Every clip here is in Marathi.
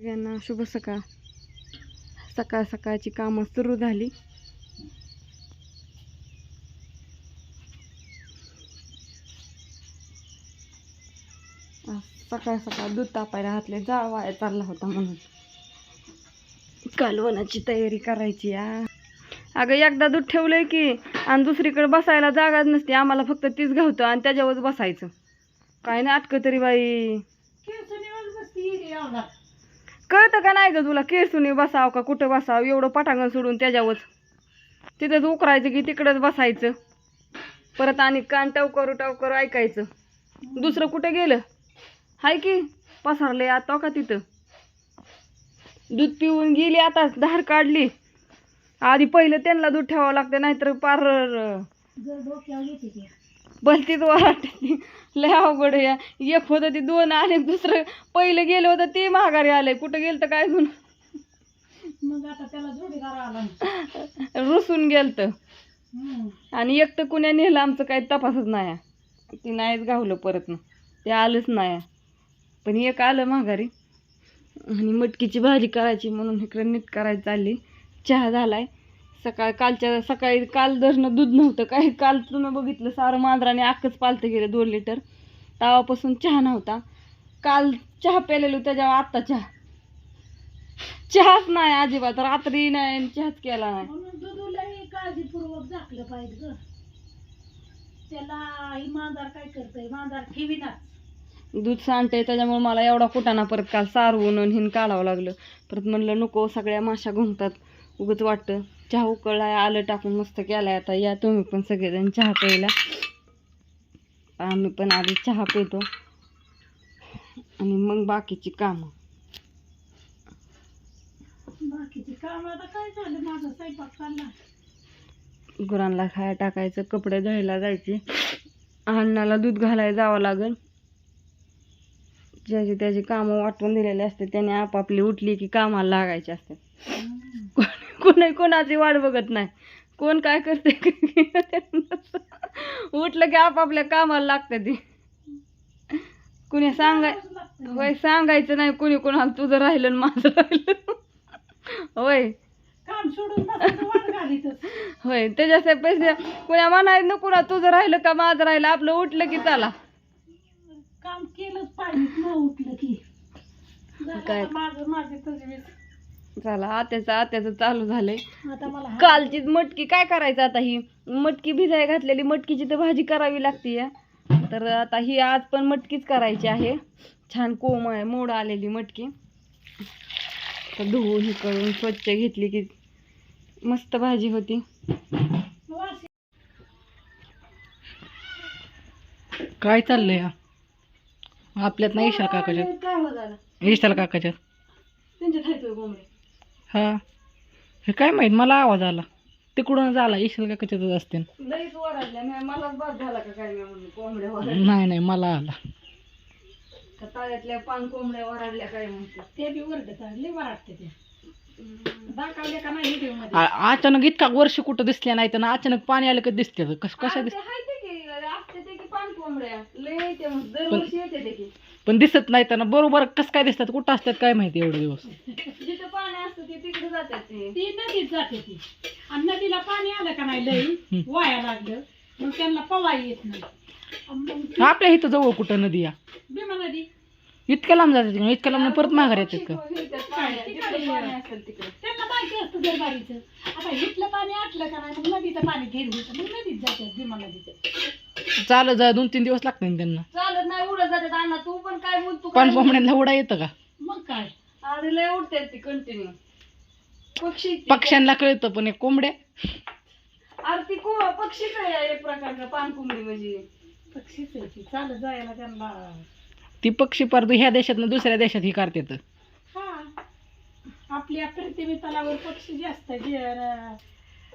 सगळ्यांना शुभ सकाळ. सकाळ सकाळची कामं सुरू झाली. सकाळ सकाळ दूध तापायला हातले जाळ वाया चालला होता म्हणून. कालवणाची तयारी करायची या. अगं एकदा दूध ठेवलंय की आणि दुसरीकडे बसायला जागाच नसते. आम्हाला फक्त तीच घावतं आणि त्याच्यावरच बसायचं. काय नाही अटक तरी बाई. कळतं का नाही ग तुला? केसुनी बसाव का? कुठं बसाव? एवढं पटांगण सोडून त्याच्यावर तिथंच उकरायचं की तिकडंच बसायचं. परत आणि कान टवकरू टवकरू ऐकायचं. दुसरं कुठं गेलं? हाय की पसारले आता का तिथं? दूध पिऊन गेली आता धार काढली. आधी पहिलं त्यांना दूध ठेवावं लागतं नाहीतर पार भलतीच वाटते लय अवघड आहे. या. एक होतं ते दोन आणि दुसरं पहिलं गेलं होतं ते महागारी आलंय. कुठं गेलं तर काय म्हणून मग आता त्याला जोडीदार आला. रुसून गेलं तर हम्म. आणि एक तर कुण्या नेलं आमचं काही तपासच नाही. ती नाहीच गावलं परत. ना ते आलंच नाही. पण एक आलं माघारी. आणि मटकीची भाजी करायची म्हणून इकडं नीट करायची चालली. चहा झालाय. सकाळ कालच्या सकाळी काल धरणं दूध नव्हतं. काही काल तुम्ही बघितलं सारं मांजराने अख्खच पालतं गेलं दोन लिटर. तावापासून चहा नव्हता. काल चहा प्यालेलो त्याच्यावर आत्ता चहा. चहाच नाही अजिबात रात्री नाही आणि चहाच केला नाही. दुधूलाही काळजीपूर्वक झाकलं पाहिजे ग. त्याला ही मांजार काय करतय? मांजार ठेवीनाच. दूध सांडते त्याच्यामुळे मला एवढा कुटाणा परत काल सारवून हिन काढावं लागलं. परत म्हणलं नको सगळ्या माशा घुमतात. उगच वाटतं. चहा उकळलाय आलं टाकून मस्त केलाय. आता या तुम्ही पण सगळेजण चहा प्यायला. आम्ही पण आधी चहा पितो. आणि मग बाकीची कामं. बाकीचे काम आता काय झालं? माझा स्वयंपाक चालला गुरांना खाया टाकायचं कपडे धुवायला जायचे. अण्णाला दूध घालायला जावं लागेल. ज्याची त्याची कामं वाटून दिलेली असते त्याने आपापली उठली की कामाला लागायचे असते कोणी कोणाची वाट बघत नाही. कोण काय करते उठलं की आपापल्या कामाला लागतं ती. कुणी सांगाय होय सांगायचं नाही कुणी कोणाला तुझं राहिलं माझं राहिलं. होय. काम सोडून होय त्याच्यासाठी पैसे कुण्या म्हणायचं नको ना तुझं राहिलं का माझं राहिलं आपलं उठलं की चला. काम केलंच पाहिजे उठलं की. काय? माझं माझे तजवीज चला आत्याचं आत्याचं चालू झालंय. आता मला हा- कालची मटकी काय करायचं आता ही? मटकी भिजाय घातलेली मटकीची तर भाजी करावी लागते या. तर आता ही आज पण मटकीच करायची आहे. छान कोम आहे मोड आलेली मटकी. तर धुवून हे करून स्वच्छ घेतली की मस्त भाजी होती. वास काय चाललंय हा? आपल्यात नाही ईशाल काकाच्यात. काय हो झालं ईशाल काकाच्यात. कोंबडे. हा. हे काय माहीत मला आवाज आला. तिकडूनच आला ईशाल काकाच्यातच असते लईच ओरडल्या मी मलाच बाद झाला का काय मी म्हणून कोंबड्या ओरडल्या. नाही नाही मला आला. का तळ्यातल्या पान कोंबड्या ओरडल्या काय म्हणते? ते बी वरडत लय वराटते ते. दाखवले का नाही व्हिडिओमध्ये? आ- अचानक इतका वर्ष कुठं दिसल्या नाही तर अचानक पाणी आलं का दिसते कस कशा दिस असते ते की पान कोंबड्या. लय येते मग दरवर्षी येते ते की. पण दिसत नाही तर बरोबर कस काय दिसतात कुठं असतात काय माहिती एवढे दिवस जिथं असतं ते तिकडे जातात ते. ती नदीत जाते ती. आणि नदीला पाणी आलं का नाही लई? वाया लागलं. मग त्यांना पवाय येत नाही. आणि मग ती आपल्या इथं जवळ कुठं नदी या? भीमा नदी. इतक्या लांब जातात का? इतक्या लांब परत माघार येतात का? फिरतात पाण्यात. जिकडे पाणी असेल तिकडे. त्यांना माहिती असतं दरबारीचं. आता इथलं पाणी आटलं का नाही मग नदीचं पाणी घेऊन मग नदीत जातात भीमा नदीत चालत जा दोन तीन दिवस लागतात ना त्यांना. चालत नाही उडत जातात अण्णा तू पण काय बोलतो पण कोंबड्यांना उडा येतं का? मग काय? अरे लय उडतात ती कंटिन्यू पक्षी पक्ष्यांना कळतं पण एक कोंबड्या. अरे ती को पक्षीच आहे एक प्रकारचा पान कोंबडी म्हणजे. पक्षीच आहे ती. चालत जायला त्यांना. ती पक्षी परत ह्या देशातनं दुसऱ्या देशात ही करतात हा. आपल्या प्रतिमे तलावर पक्षी जास्त आहे. जे अं,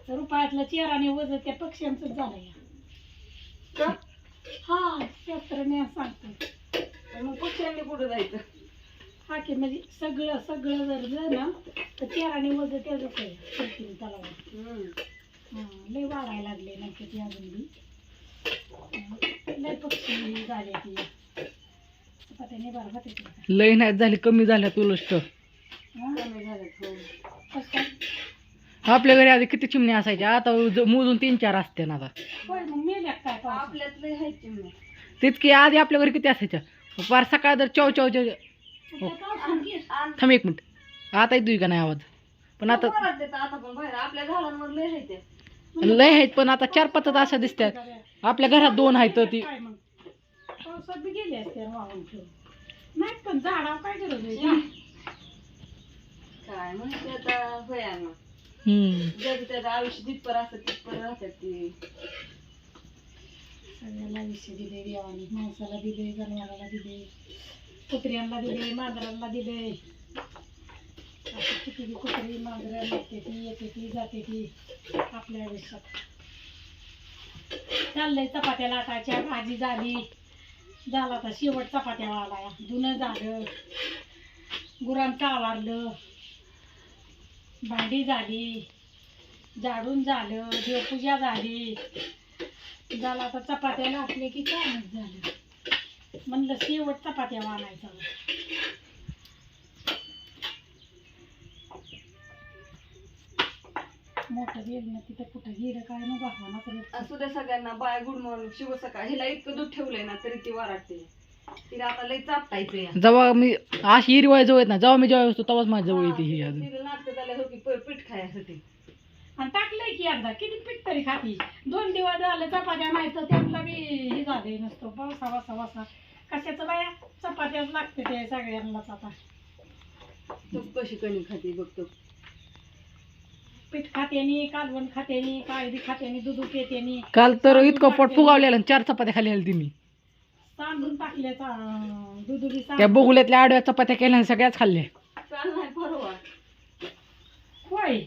रुपयातलं चेहराने वज त्या पक्ष्यांचं झालं या. का? हा शास्त्रज्ञ सांगतात. मग पक्ष्यांनी कुठं जायचं? हा की म्हणजे सगळं सगळं जर झालं तर चेहराने वज त्याच आहे. हा लय वाढायला लागले नाही ती अजून बी. लय पक्षी झाले ती. पत्याने बरं होते लय नाही झाली कमी झाल्यात उलट हा? हो? आपल्या घरी आधी किती चिमण्या असायच्या? आता ज- मोजून तीन चार असते ना आता. होय मग मेल्या काय पावसात? आपल्यात लय आहेत चिमण्या. तेच की आधी आपल्या घरी किती असायच्या? फार सकाळ जर चव चव चव. त्या पावसात गेलं. आणि थांब एक मिनिट. आता येतोय का नाही आवाज पण आता वराडतात आता पण बाहेर आपल्या झाडांवर लय आहेत त्या. लय आहेत पण आता चार पाच अशा दिसतात आपल्या घरात दोन आहेत ती. काय मग? पावसात बी गेले असते वाहून ठेवून. नाही पण झाडावर काय गरज आहे काय माहिती आता होय अण्णा. हम्म. जग त्याचं आयुष्य जितपर असतं तितपर राहतात ते. सगळ्याला विषय दिले देवाने. माणसाला दिले जनावराला दिले कुत्र्यांना दिले मांजरांना दिले किती कुत्री मांजरं लागते ती येते ती जाते ती आपल्या आयुष्यात चाललंय चपात्या लाटायच्या भाजी झाली झाला आता शेवट चपात्या आला धुणं झालं गुरांचं आवारलं भांडी झाली झाडून झालं देवपूजा झाली झाला आता चपात्या लाटले की काय झालं म्हणलं शेवट चपात्या वाढायचा मोठं गेलं ना तिथं कुठं गेलं काय नको भावना करत असू द्या सगळ्यांना बाय गुड मॉर्निंग शुभ सकाळ. हिला इतकं दूध ठेवलंय ना तरी ती वराडते. तिला आता लय चापटायचं या. जेव्हा मी अशी हिरवाय जवळ येत ना जेव्हा मी जेव्हा येतो तेव्हाच माझ्या जवळ येते ही अजून. तिला नाटकं झाल्या हो की प- पीठ खायसाठी. आणि टाकलंय की एकदा किती पीठ तरी खाती. दोन दिवस झालं चपात्या नाही तर त्यांना बी हे झाले नसतो पावसा वासा वासा कशाचं बाया? चपात्याच लागते ते सगळ्यांनाच आता. तो कशी कणी खाते बघतो पीठ खात्यानी कालवण खात्यानी काळबी खात्यानी दूध पेत्यानी. काल तर इतकं पोट फुगावलेलं आणि चार चपात्या खाली आल्या तिने. तांदूळ टाकल्याचा दूध बी त्या बघुल्यातल्या आडव्या चपात्या केल्या आणि सगळ्याच खाल्ल्या. होय.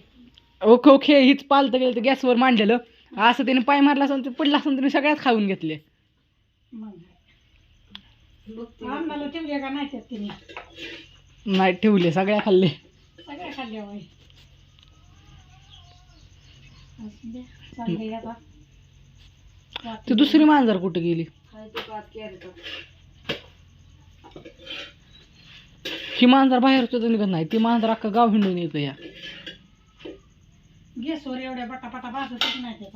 ओके ओके हीच पालतं गेलं तर गॅसवर मांडलेलं. असं त्याने पाय मारला असं पडला असं त्याने सगळ्याच खाऊन घेतले. मग. बघते. आम्हाला ठेवले का नाही त्यात तिने? नाही ठेवले सगळ्या खाल्ले. सगळ्या खाल्ल्या होय असू द्या, चाललंय आता ती दुसरी मांजर कुठे गेली? ही मांजर बाहेर सुद्धा निघत नाही. ती मांजर अख्खा गाव हिंडून येतं या. गॅसवर एवढ्या बटापटा भाजतच नाही त्या